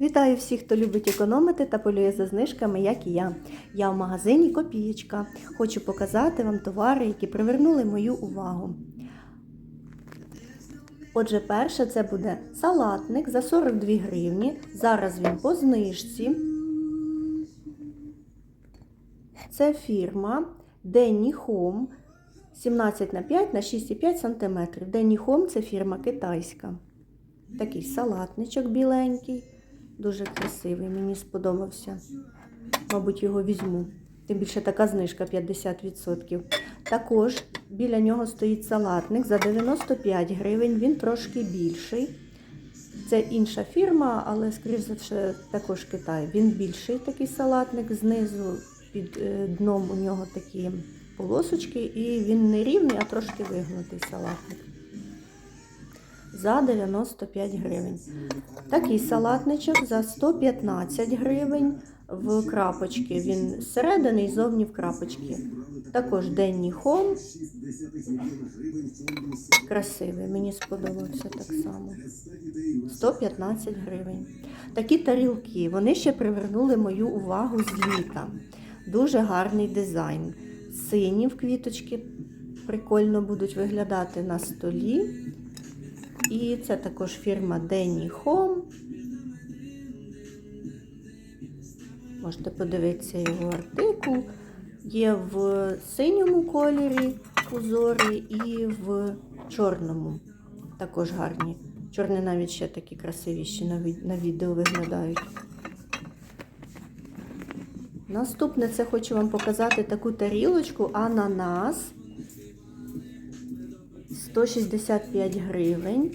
Вітаю всіх, хто любить економити та полює за знижками, як і я. Я в магазині Копієчка. Хочу показати вам товари, які привернули мою увагу. Отже, перше це буде салатник за 42 гривні. Зараз він по знижці. Це фірма Денні Home 17 на 5 на 6,5 см. Денні Home це фірма китайська. Такий салатничок біленький. Дуже красивий, мені сподобався. Мабуть, його візьму. Тим більше така знижка 50%. Також біля нього стоїть салатник за 95 гривень, він трошки більший. Це інша фірма, але, скоріш за все, також Китай. Він більший такий салатник, знизу під е, дном у нього такі полосочки, і він не рівний, а трошки вигнутий салатник. За 95 гривень. Такий салатничок за 115 гривень в крапочки. Він зсередини і зовні в крапочки. Також денні хом. Красивий, мені сподобався так само. 115 гривень. Такі тарілки, вони ще привернули мою увагу з літа. Дуже гарний дизайн. Сині в квіточки прикольно будуть виглядати на столі. І це також фірма Denny Home. Можете подивитися його артикул. Є в синьому кольорі узори і в чорному. Також гарні. Чорні навіть ще такі красивіші на відео виглядають. Наступне це хочу вам показати таку тарілочку ананас. 165 гривень.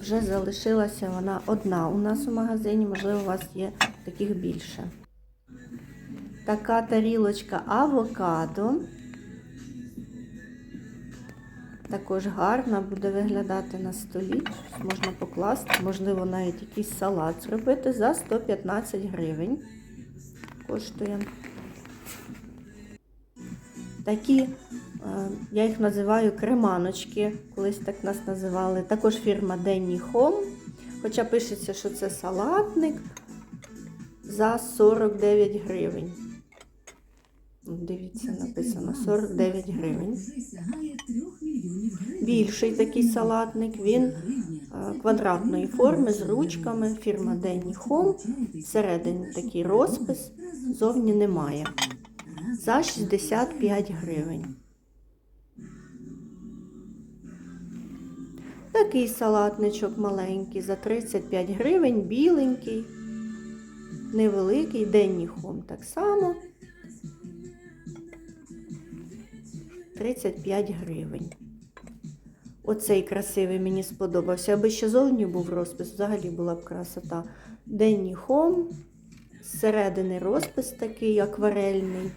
Вже залишилася вона одна у нас у магазині, можливо, у вас є таких більше. Така тарілочка авокадо. Також гарна буде виглядати на столі. Можна покласти, можливо, навіть якийсь салат зробити за 115 гривень. Коштує. Такі, я їх називаю креманочки, колись так нас називали. Також фірма Денні Home. Хоча пишеться, що це салатник за 49 гривень. Дивіться, написано 49 гривень. Більший такий салатник, він е, квадратної форми з ручками, фірма Денні Home. Всередині такий розпис, зовні немає. За 65 гривень. Такий салатничок маленький за 35 гривень, біленький, невеликий, денні хом так само. 35 гривень. Оцей красивий мені сподобався. Аби ще зовні був розпис, взагалі була б красота. Денні хом, зсередини розпис такий акварельний.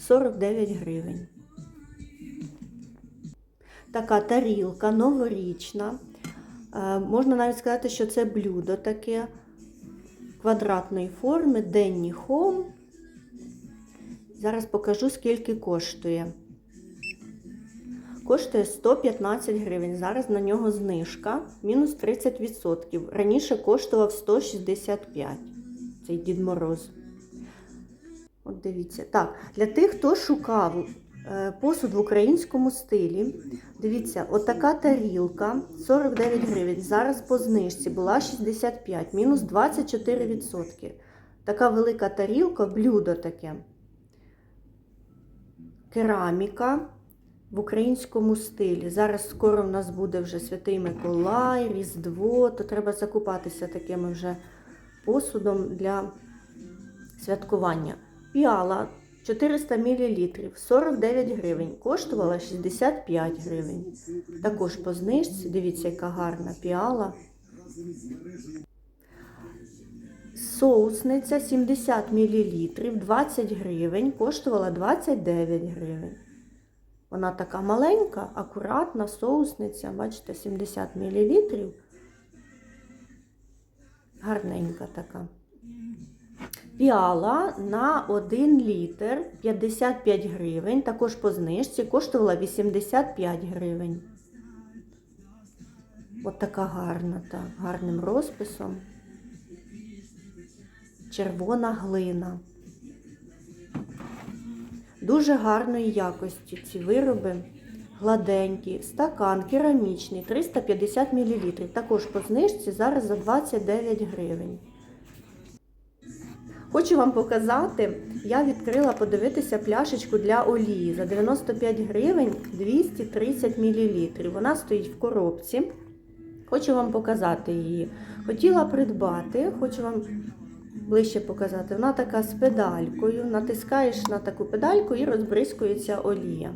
49 гривень. Така тарілка новорічна. Е, Можна навіть сказати, що це блюдо таке квадратної форми, денні хом. Зараз покажу, скільки коштує. Коштує 115 гривень. Зараз на нього знижка, мінус 30%. Раніше коштував 165 цей Дід Мороз. От дивіться. Так, для тих, хто шукав посуд в українському стилі, дивіться, отака тарілка 49 гривень. Зараз по знижці була 65, мінус 24%. Така велика тарілка, блюдо таке. Кераміка в українському стилі. Зараз скоро в нас буде вже Святий Миколай, Різдво, то треба закупатися таким вже посудом для святкування. Піала 400 мл 49 гривень, коштувала 65 гривень. Також по знижці, дивіться, яка гарна піала. Соусниця 70 мл 20 гривень, коштувала 29 гривень. Вона така маленька, акуратна соусниця, бачите, 70 мл. Гарненька така. Піала на 1 літр 55 гривень, також по знижці, коштувала 85 гривень. От така гарна, так, гарним розписом. Червона глина. Дуже гарної якості ці вироби. Гладенькі, стакан керамічний, 350 мл. Також по знижці зараз за 29 гривень. Хочу вам показати, я відкрила подивитися пляшечку для олії за 95 гривень 230 мл. Вона стоїть в коробці. Хочу вам показати її. Хотіла придбати, хочу вам ближче показати. Вона така з педалькою. Натискаєш на таку педальку і розбризкується олія.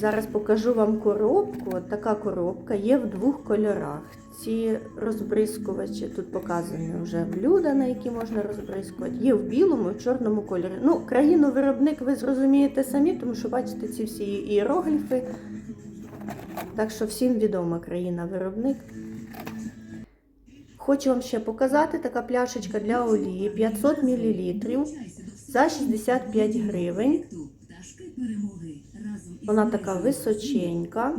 Зараз покажу вам коробку. От така коробка є в двох кольорах. Ці розбризкувачі, тут показані вже блюда, на які можна розбризкувати. Є в білому і в чорному кольорі. Ну, країну виробник ви зрозумієте самі, тому що бачите ці всі іерогліфи. Так що всім відома країна-виробник. Хочу вам ще показати така пляшечка для олії 500 мл за 65 гривень. Вона така височенька.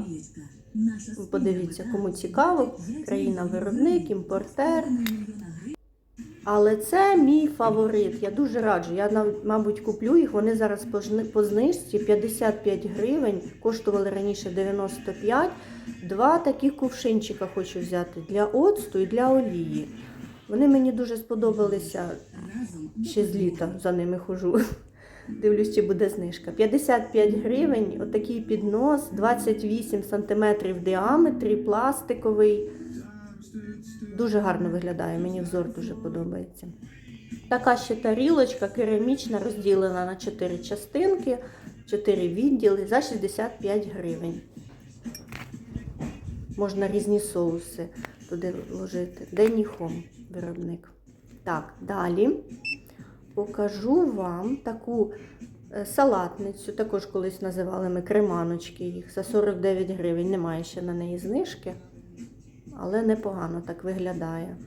Подивіться, кому цікаво, країна-виробник, імпортер. Але це мій фаворит. Я дуже раджу. Я мабуть куплю їх. Вони зараз по знижці 55 гривень, коштували раніше 95. Два таких кувшинчика хочу взяти для оцту і для олії. Вони мені дуже сподобалися ще з літа за ними хожу. Дивлюсь, чи буде знижка. 55 гривень, отакий піднос, 28 см в діаметрі, пластиковий. Дуже гарно виглядає, мені взор дуже подобається. Така ще тарілочка керамічна, розділена на 4 частинки, 4 відділи за 65 гривень. Можна різні соуси туди вложити. Деніхом виробник. Так, далі покажу вам таку е, салатницю. Також колись називали ми креманочки їх за 49 гривень. Немає ще на неї знижки, але непогано так виглядає.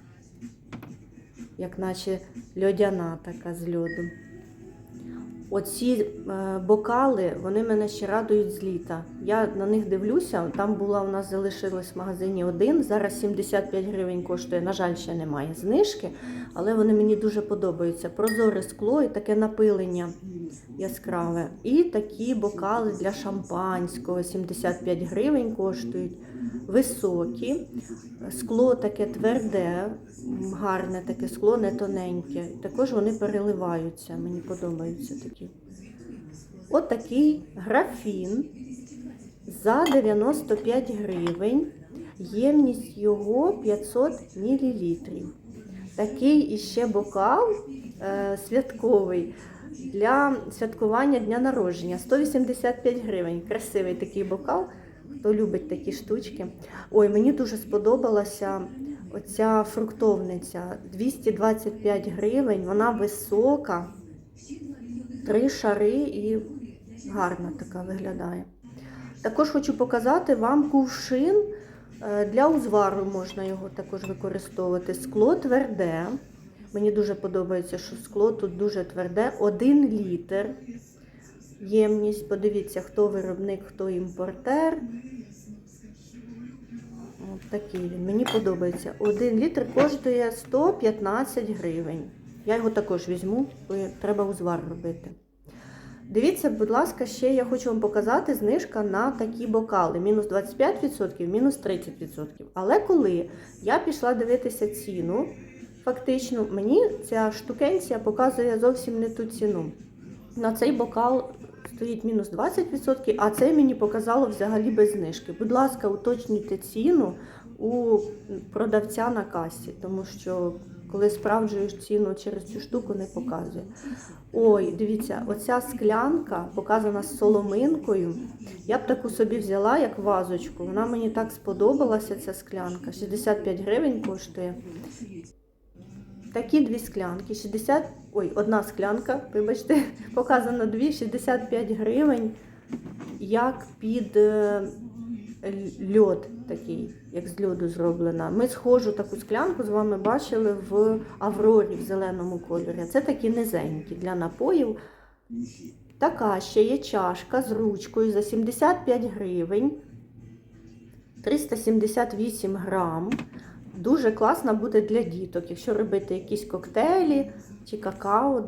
Як наче льодяна така з льоду. Оці е, бокали, вони мене ще радують з літа. Я на них дивлюся, там була у нас залишилась в магазині один, зараз 75 гривень коштує. На жаль, ще немає знижки, але вони мені дуже подобаються. Прозоре скло і таке напилення яскраве. І такі бокали для шампанського 75 гривень коштують. Високі, скло таке тверде, гарне таке скло, не тоненьке. Також вони переливаються, мені подобаються такі. От такий графін за 95 гривень. Ємність його 500 мл. Такий іще бокал е, святковий для святкування дня народження. 185 гривень. Красивий такий бокал. Хто любить такі штучки. Ой, мені дуже сподобалася оця фруктовниця. 225 гривень, вона висока, три шари і гарна така виглядає. Також хочу показати вам кувшин е, для узвару можна його також використовувати. Скло тверде. Мені дуже подобається, що скло тут дуже тверде. Один літр ємність. Подивіться, хто виробник, хто імпортер. От такий він. Мені подобається. Один літр коштує 115 гривень. Я його також візьму, бо треба узвар робити. Дивіться, будь ласка, ще я хочу вам показати знижка на такі бокали. Мінус 25%, мінус 30%. Але коли я пішла дивитися ціну, фактично, мені ця штукенція показує зовсім не ту ціну. На цей бокал стоїть мінус 20%, а цей мені показало взагалі без знижки. Будь ласка, уточнюйте ціну у продавця на касі, тому що коли справджуєш ціну через цю штуку, не показує. Ой, дивіться, оця склянка показана з соломинкою. Я б таку собі взяла як вазочку. Вона мені так сподобалася, ця склянка. 65 гривень коштує. Такі дві склянки, 60, ой, одна склянка, вибачте, показано дві, 65 гривень, як під е, льод такий, як з льоду зроблена. Ми схожу таку склянку з вами бачили в Аврорі в зеленому кольорі. Це такі низенькі для напоїв. Така ще є чашка з ручкою за 75 гривень. 378 грам. Дуже класна буде для діток. Якщо робити якісь коктейлі чи какао,